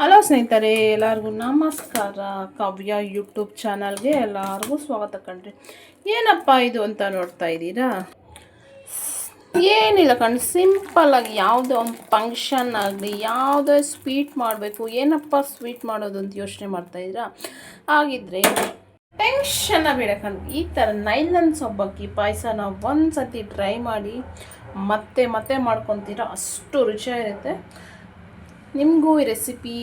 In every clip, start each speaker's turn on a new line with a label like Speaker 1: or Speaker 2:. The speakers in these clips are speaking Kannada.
Speaker 1: ಹಲೋ ಸ್ನೇಹಿತರೆ, ಎಲ್ಲರಿಗೂ ನಮಸ್ಕಾರ. ಕಾವ್ಯ ಯೂಟ್ಯೂಬ್ ಚಾನಲ್ಗೆ ಎಲ್ಲರಿಗೂ ಸ್ವಾಗತ ಕಣ್ರಿ. ಏನಪ್ಪ ಇದು ಅಂತ ನೋಡ್ತಾ ಇದ್ದೀರಾ? ಏನಿಲ್ಲ ಕಣ್ ಸಿಂಪಲ್ಲಾಗಿ ಯಾವುದೋ ಒಂದು ಫಂಕ್ಷನ್ ಆಗಲಿ, ಯಾವುದೇ ಸ್ವೀಟ್ ಮಾಡಬೇಕು, ಏನಪ್ಪ ಸ್ವೀಟ್ ಮಾಡೋದು ಅಂತ ಯೋಚನೆ ಮಾಡ್ತಾ ಮಾಡ್ತಾಯಿದ್ದೀರಾ ಹಾಗಿದ್ರೆ ಬೇಡ ಕಣ್ರಿ ಈ ಥರ ನೈಲನ್ ಸೊಬ್ಬಕ್ಕಿ ಪಾಯಸನ ಒಂದು ಸತಿ ಟ್ರೈ ಮಾಡಿ ಮತ್ತೆ ಮತ್ತೆ ಮಾಡ್ಕೊತೀರ, ಅಷ್ಟು ರುಚಿಯಾಗಿರುತ್ತೆ. ನಿಮಗೂ ಈ ರೆಸಿಪಿ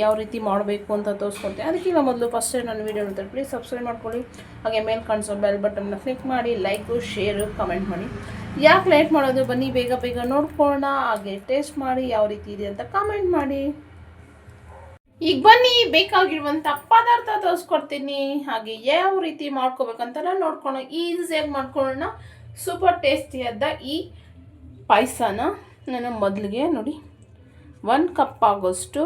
Speaker 1: ಯಾವ ರೀತಿ ಮಾಡಬೇಕು ಅಂತ ತೋರಿಸ್ಕೊಳ್ತೀನಿ ಅದಕ್ಕಿಂತ ಮೊದಲು ಫಸ್ಟ್ ನನ್ನ ವೀಡಿಯೋ ನೋಡ್ತಾರೆ ಪ್ಲೀಸ್ ಸಬ್ಸ್ಕ್ರೈಬ್ ಮಾಡ್ಕೊಳ್ಳಿ. ಹಾಗೆ ಮೇಲೆ ಕಾಣಿಸೋ ಬೆಲ್ ಬಟನ್ನ ಕ್ಲಿಕ್ ಮಾಡಿ ಲೈಕು ಶೇರು ಕಮೆಂಟ್ ಮಾಡಿ. ಯಾಕೆ ಲೇಟ್ ಮಾಡೋದು? ಬನ್ನಿ, ಬೇಗ ಬೇಗ ನೋಡ್ಕೊಳ್ಳೋಣ. ಹಾಗೆ ಟೇಸ್ಟ್ ಮಾಡಿ ಯಾವ ರೀತಿ ಇದೆ ಅಂತ ಕಮೆಂಟ್ ಮಾಡಿ. ಈಗ ಬನ್ನಿ ಬೇಕಾಗಿರುವಂಥ ಪದಾರ್ಥ ತೋರಿಸ್ಕೊಡ್ತೀನಿ. ಹಾಗೆ ಯಾವ ರೀತಿ ಮಾಡ್ಕೋಬೇಕಂತ ನೋಡ್ಕೊಳ್ಳೋಣ. ಈಸಿಯಾಗಿ ಮಾಡ್ಕೊಳ್ಳೋಣ. ಸೂಪರ್ ಟೇಸ್ಟಿಯಾದ ಈ ಪಾಯಸನ ನಾನು ಮೊದಲಿಗೆ ನೋಡಿ. ಒಂದು ಕಪ್ ಆಗೋಷ್ಟು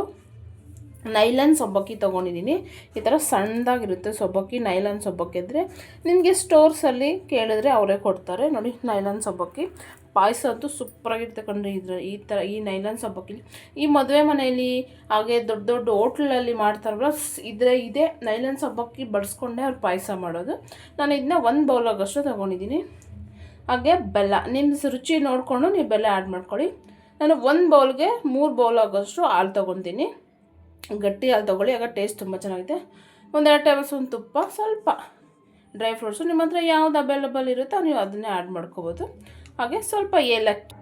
Speaker 1: ನೈಲನ್ ಸೊಬ್ಬಕ್ಕಿ ತೊಗೊಂಡಿದ್ದೀನಿ. ಈ ಥರ ಸಣ್ಣದಾಗಿರುತ್ತೆ ಸೊಬ್ಬಕ್ಕಿ ನೈಲನ್ ಸೊಬ್ಬಕ್ಕಿ ಅಂದರೆ ನಿಮಗೆ ಸ್ಟೋರ್ಸಲ್ಲಿ ಕೇಳಿದ್ರೆ ಅವರೇ ಕೊಡ್ತಾರೆ. ನೋಡಿ ನೈಲನ್ ಸೊಬ್ಬಕ್ಕಿ. ಪಾಯಸ ಅಂತೂ ಸೂಪರಾಗಿರುತ್ತೆ ಕಣ್ರಿ ಇದ್ರ ಈ ಥರ ಈ ನೈಲನ್ ಸೊಬ್ಬಕ್ಕಿ. ಈ ಮದುವೆ ಮನೆಯಲ್ಲಿ ಹಾಗೆ ದೊಡ್ಡ ದೊಡ್ಡ ಹೋಟ್ಲಲ್ಲಿ ಮಾಡ್ತಾರಲ್ಲ, ಇದ್ರೆ ಇದೇ ನೈಲನ್ ಸೊಬ್ಬಕ್ಕಿ ಬಡಿಸ್ಕೊಂಡೆ ಅವ್ರು ಪಾಯಸ ಮಾಡೋದು. ನಾನು ಇದನ್ನ ಒಂದು ಆಗೋಷ್ಟು ತೊಗೊಂಡಿದ್ದೀನಿ. ಹಾಗೆ ಬೆಲ್ಲ. ನಿಮ್ಮ ರುಚಿ ನೋಡಿಕೊಂಡು ನೀವು ಬೆಲ್ಲ ಆ್ಯಡ್ ಮಾಡ್ಕೊಳ್ಳಿ. ನಾನು ಒಂದು ಬೌಲ್ಗೆ ಮೂರು ಬೌಲ್ ಆಗೋಷ್ಟು ಹಾಲು ತೊಗೊತೀನಿ. ಗಟ್ಟಿ ಹಾಲು ತೊಗೊಳ್ಳಿ, ಆಗ ಟೇಸ್ಟ್ ತುಂಬ ಚೆನ್ನಾಗಿದೆ ಒಂದೆರಡು ಟೇಬಲ್ ಸ್ಪೂನ್ ತುಪ್ಪ, ಸ್ವಲ್ಪ ಡ್ರೈ ಫ್ರೂಟ್ಸು ನಿಮ್ಮ ಹತ್ರ ಯಾವ್ದು ಅವೈಲೇಬಲ್ ಇರುತ್ತೋ ನೀವು ಅದನ್ನೇ ಆ್ಯಡ್ ಮಾಡ್ಕೋಬೋದು. ಹಾಗೆ ಸ್ವಲ್ಪ ಏಲಕ್ಕಿ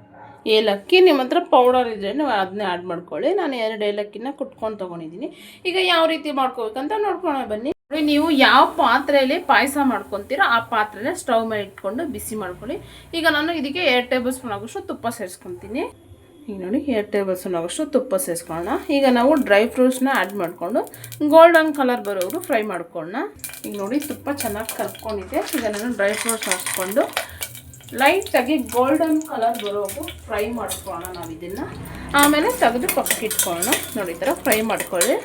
Speaker 1: ಏಲಕ್ಕಿ ನಿಮ್ಮ ಹತ್ರ ಪೌಡರ್ ಇದ್ದರೆ ನೀವು ಅದನ್ನೇ ಆ್ಯಡ್ ಮಾಡ್ಕೊಳ್ಳಿ. ನಾನು ಎರಡು ಏಲಕ್ಕಿನ ಕುಟ್ಕೊಂಡು ತೊಗೊಂಡಿದ್ದೀನಿ. ಈಗ ಯಾವ ರೀತಿ ಮಾಡ್ಕೋಬೇಕಂತ ನೋಡ್ಕೊಳ ಬನ್ನಿ. ನೋಡಿ, ನೀವು ಯಾವ ಪಾತ್ರೆಯಲ್ಲಿ ಪಾಯಸ ಮಾಡ್ಕೊತೀರೋ ಆ ಪಾತ್ರೆನೇ ಸ್ಟವ್ ಮೇಲೆ ಇಟ್ಕೊಂಡು ಬಿಸಿ ಮಾಡ್ಕೊಳ್ಳಿ. ಈಗ ನಾನು ಇದಕ್ಕೆ ಎರಡು ಟೇಬಲ್ ಸ್ಪೂನ್ ಆಗೋಷ್ಟು ತುಪ್ಪ ಸೇರಿಸ್ಕೊತೀನಿ. ಈಗ ನೋಡಿ ಎರಡು ಟೇಬಲ್ ಸ್ಪೂನ್ ಆಗೋಷ್ಟು ತುಪ್ಪ ಸೇರಿಸ್ಕೊಳ್ಳೋಣ. ಈಗ ನಾವು ಡ್ರೈ ಫ್ರೂಟ್ಸ್ನ ಆ್ಯಡ್ ಮಾಡಿಕೊಂಡು ಗೋಲ್ಡನ್ ಕಲರ್ ಬರೋರು ಫ್ರೈ ಮಾಡ್ಕೊಳ್ಳೋಣ. ಈಗ ನೋಡಿ, ತುಪ್ಪ ಚೆನ್ನಾಗಿ ಕರ್ಕೊಂಡಿದೆ ಈಗ ನಾನು ಡ್ರೈ ಫ್ರೂಟ್ಸ್ ಹಾಕ್ಕೊಂಡು ಲೈಟಾಗಿ ಗೋಲ್ಡನ್ ಕಲರ್ ಬರೋವರೆಗೂ ಫ್ರೈ ಮಾಡ್ಕೊಳ್ಳೋಣ ನಾವು ಇದನ್ನು. ಆಮೇಲೆ ತೆಗೆದು ಪಕ್ಕಕ್ಕೆ ಇಟ್ಕೊಳ್ಳೋಣ. ನೋಡಿ, ಈ ಥರ ಫ್ರೈ ಮಾಡ್ಕೊಳ್ಳಿ.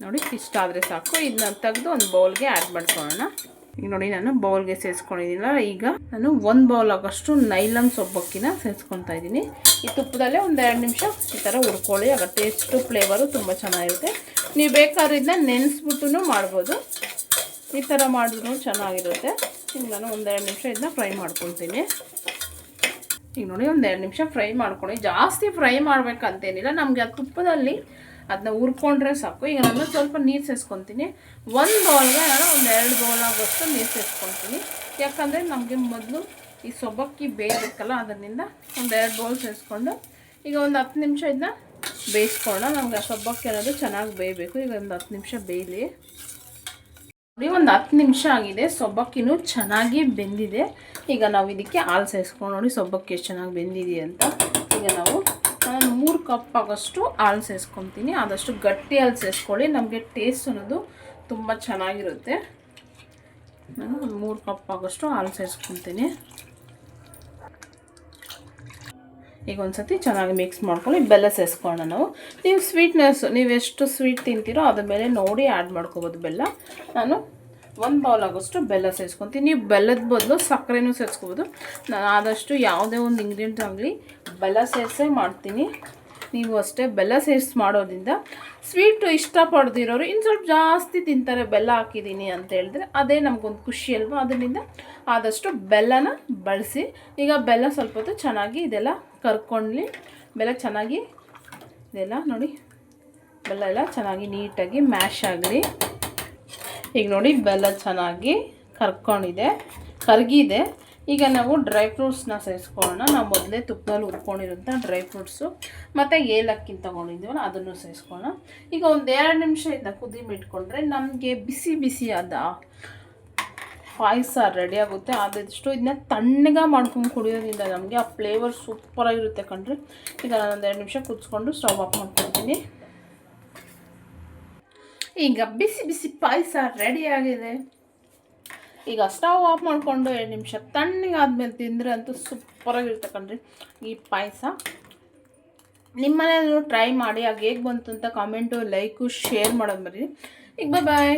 Speaker 1: ನೋಡಿ ಇಷ್ಟ ಆದರೆ ಸಾಕು. ಇದನ್ನ ತೆಗೆದು ಒಂದು ಬೌಲ್ಗೆ ಆ್ಯಡ್ ಮಾಡ್ಕೊಳ್ಳೋಣ. ಈಗ ನೋಡಿ ನಾನು ಬೌಲ್ಗೆ ಸೇರಿಸ್ಕೊಂಡಿದ್ದೀನಲ್ಲ, ಈಗ ನಾನು ಒಂದು ಬೌಲ್ ಆಗೋಷ್ಟು ನೈಲಮ್ ಸೊಬ್ಬಕ್ಕಿನ ಸೇರಿಸ್ಕೊತಾ ಇದ್ದೀನಿ. ಈ ತುಪ್ಪದಲ್ಲೇ ಒಂದು ಎರಡು ನಿಮಿಷ ಈ ಥರ ಹುರ್ಕೊಳ್ಳಿ, ಆಗ ಟೇಸ್ಟು ಫ್ಲೇವರು ತುಂಬ ಚೆನ್ನಾಗಿರುತ್ತೆ. ನೀವು ಬೇಕಾದ್ರೆ ಇದನ್ನ ನೆನೆಸ್ಬಿಟ್ಟು ಮಾಡ್ಬೋದು. ಈ ಥರ ಮಾಡಿದ್ರು ಚೆನ್ನಾಗಿರುತ್ತೆ. ಈಗ ನಾನು ಒಂದೆರಡು ನಿಮಿಷ ಇದನ್ನ ಫ್ರೈ ಮಾಡ್ಕೊತೀನಿ ಈಗ ನೋಡಿ ಒಂದೆರಡು ನಿಮಿಷ ಫ್ರೈ ಮಾಡ್ಕೊಳ್ಳಿ. ಜಾಸ್ತಿ ಫ್ರೈ ಮಾಡಬೇಕಂತೇನಿಲ್ಲ. ನಮಗೆ ಆ ತುಪ್ಪದಲ್ಲಿ ಅದನ್ನ ಹುರ್ಕೊಂಡ್ರೆ ಸಾಕು. ಈಗ ನಾನು ಸ್ವಲ್ಪ ನೀರು ಸೇರಿಸ್ಕೊತೀನಿ ಒಂದು ಬೌಲ್ಗೆ ನಾನು ಒಂದು ಎರಡು ಬೌಲ್ ಆಗೋಷ್ಟು ನೀರು ಸೇರಿಸ್ಕೊತೀನಿ ಯಾಕಂದರೆ ನಮಗೆ ಮೊದಲು ಈ ಸೊಬ್ಬಕ್ಕಿ ಬೇಯಬೇಕಲ್ಲ ಅದರಿಂದ ಒಂದು ಎರಡು ಬೌಲ್ ಸೇರಿಸ್ಕೊಂಡು ಈಗ ಒಂದು ಹತ್ತು ನಿಮಿಷ ಇದನ್ನ ಬೇಯಿಸ್ಕೊಳ್ಳೋಣ. ನಮ್ಗೆ ಆ ಸೊಬ್ಬಕ್ಕಿ ಅನ್ನೋದು ಚೆನ್ನಾಗಿ ಬೇಯಬೇಕು. ಈಗ ಒಂದು ಹತ್ತು ನಿಮಿಷ ಬೇಯಲಿ. ನೋಡಿ, ಒಂದು ಹತ್ತು ನಿಮಿಷ ಆಗಿದೆ. ಸೊಬ್ಬಕ್ಕಿನೂ ಚೆನ್ನಾಗಿ ಬೆಂದಿದೆ. ಈಗ ನಾವು ಇದಕ್ಕೆ ಹಾಲು ಸೇರಿಸ್ಕೊಂಡು ನೋಡಿ ಸೊಬ್ಬಕ್ಕಿ ಎಷ್ಟು ಚೆನ್ನಾಗಿ ಬೆಂದಿದೆ ಅಂತ ಈಗ ನಾವು ನಾನು ಮೂರು ಕಪ್ ಆಗೋಷ್ಟು ಹಾಲು ಸೇರಿಸ್ಕೊತೀನಿ ಆದಷ್ಟು ಗಟ್ಟಿ ಹಾಲು ಸೇರಿಸ್ಕೊಳ್ಳಿ ನಮಗೆ ಟೇಸ್ಟ್ ಅನ್ನೋದು ತುಂಬ ಚೆನ್ನಾಗಿರುತ್ತೆ. ನಾನು ಮೂರು ಕಪ್ ಆಗೋಷ್ಟು ಹಾಲು ಸೇರಿಸ್ಕೊತೀನಿ ಈಗ ಒಂದು ಸತಿ ಚೆನ್ನಾಗಿ ಮಿಕ್ಸ್ ಮಾಡ್ಕೊಳ್ಳಿ. ಬೆಲ್ಲ ಸೇರಿಸ್ಕೊಳ್ಳೋಣ ನಾವು. ನೀವು ಸ್ವೀಟ್ನೆಸ್ ನೀವು ಎಷ್ಟು ಸ್ವೀಟ್ ತಿಂತೀರೋ ಅದ್ರ ಮೇಲೆ ನೋಡಿ ಆ್ಯಡ್ ಮಾಡ್ಕೋಬೋದು ಬೆಲ್ಲ. ನಾನು ಒಂದು ಬೌಲ್ ಆಗೋಷ್ಟು ಬೆಲ್ಲ ಸೇರಿಸ್ಕೊತೀನಿ ನೀವು ಬೆಲ್ಲದ ಬದಲು ಸಕ್ಕರೆನೂ ಸೇರಿಸ್ಕೋಬೋದು. ನಾನು ಆದಷ್ಟು ಯಾವುದೇ ಒಂದು ಇಂಗ್ರೀಡಿಯೆಂಟ್ ಆಗಲಿ ಬೆಲ್ಲ ಸೇರಿಸೇ ಮಾಡ್ತೀನಿ. ನೀವು ಅಷ್ಟೇ ಬೆಲ್ಲ ಸೇರಿಸಿ ಮಾಡೋದ್ರಿಂದ ಸ್ವೀಟು ಇಷ್ಟಪಡ್ದಿರೋರು ಇನ್ನು ಸ್ವಲ್ಪ ಜಾಸ್ತಿ ತಿಂತಾರೆ, ಬೆಲ್ಲ ಹಾಕಿದ್ದೀನಿ ಅಂತ ಹೇಳಿದ್ರೆ ಅದೇ ನಮಗೊಂದು ಖುಷಿ ಅಲ್ವಾ? ಅದರಿಂದ ಆದಷ್ಟು ಬೆಲ್ಲನ ಬಳಸಿ. ಈಗ ಬೆಲ್ಲ ಸ್ವಲ್ಪ ಹೊತ್ತು ಚೆನ್ನಾಗಿ ಇದೆಲ್ಲ ಕರ್ಕೊಂಡ್ಲಿ. ಬೆಲ್ಲ ಚೆನ್ನಾಗಿ ಇದೆಲ್ಲ ನೋಡಿ. ಬೆಲ್ಲ ಎಲ್ಲ ಚೆನ್ನಾಗಿ ನೀಟಾಗಿ ಮ್ಯಾಶ್ ಆಗಲಿ. ಈಗ ನೋಡಿ ಬೆಲ್ಲ ಚೆನ್ನಾಗಿ ಕರ್ಕೊಂಡಿದೆ. ಕರಗಿದೆ. ಈಗ ನಾವು ಡ್ರೈ ಫ್ರೂಟ್ಸ್ನ ಸೇರಿಸ್ಕೊಳ್ಳೋಣ. ನಾವು ಮೊದಲೇ ತುಪ್ಪದಲ್ಲಿ ಹುರ್ಕೊಂಡಿರೋಂಥ ಡ್ರೈ ಫ್ರೂಟ್ಸು, ಮತ್ತು ಏಲಕ್ಕಿ ತೊಗೊಂಡಿದ್ದೀವಲ್ಲ, ಅದನ್ನು ಸೇರಿಸ್ಕೊಳ್ಳೋಣ. ಈಗ ಒಂದು ಎರಡು ನಿಮಿಷ ಇದನ್ನ ಕುದಿ ಬಿಟ್ಕೊಂಡ್ರೆ ನಮಗೆ ಬಿಸಿ ಬಿಸಿಯಾದ ಪಾಯಸ ರೆಡಿ ಆಗುತ್ತೆ. ಆದಷ್ಟು ಇದನ್ನ ತಣ್ಣಗೆ ಮಾಡ್ಕೊಂಡು ಕುಡಿಯೋದ್ರಿಂದ ನಮಗೆ ಆ ಫ್ಲೇವರ್ ಸೂಪರಾಗಿರುತ್ತೆ ಕಣ್ರಿ. ಈಗ ನಾನು ಒಂದು ಎರಡು ನಿಮಿಷ ಕುದಿಸ್ಕೊಂಡು ಸ್ಟವ್ ಆಫ್ ಮಾಡ್ಕೊಳ್ತೀನಿ ಈಗ ಬಿಸಿ ಬಿಸಿ ಪಾಯಸ ಆಗಿದೆ. ಈಗ ಸ್ಟವ್ ಆಫ್ ಮಾಡಿಕೊಂಡು ಎರಡು ನಿಮಿಷ ತಣ್ಣಗಾದ್ಮೇಲೆ ತಿಂದರೆ ಅಂತೂ ಸೂಪರಾಗಿರುತ್ತೆ ಕಣ್ರಿ ಈ ಪಾಯಸ. ನಿಮ್ಮ ಮನೆಯಲ್ಲೂ ಟ್ರೈ ಮಾಡಿ ಆಗ ಹೇಗೆ ಬಂತು ಅಂತ ಕಾಮೆಂಟು ಲೈಕು ಶೇರ್ ಮಾಡೋದು ಬರ್ರಿ ಈಗ ಬಾಯ್ ಬಾಯ್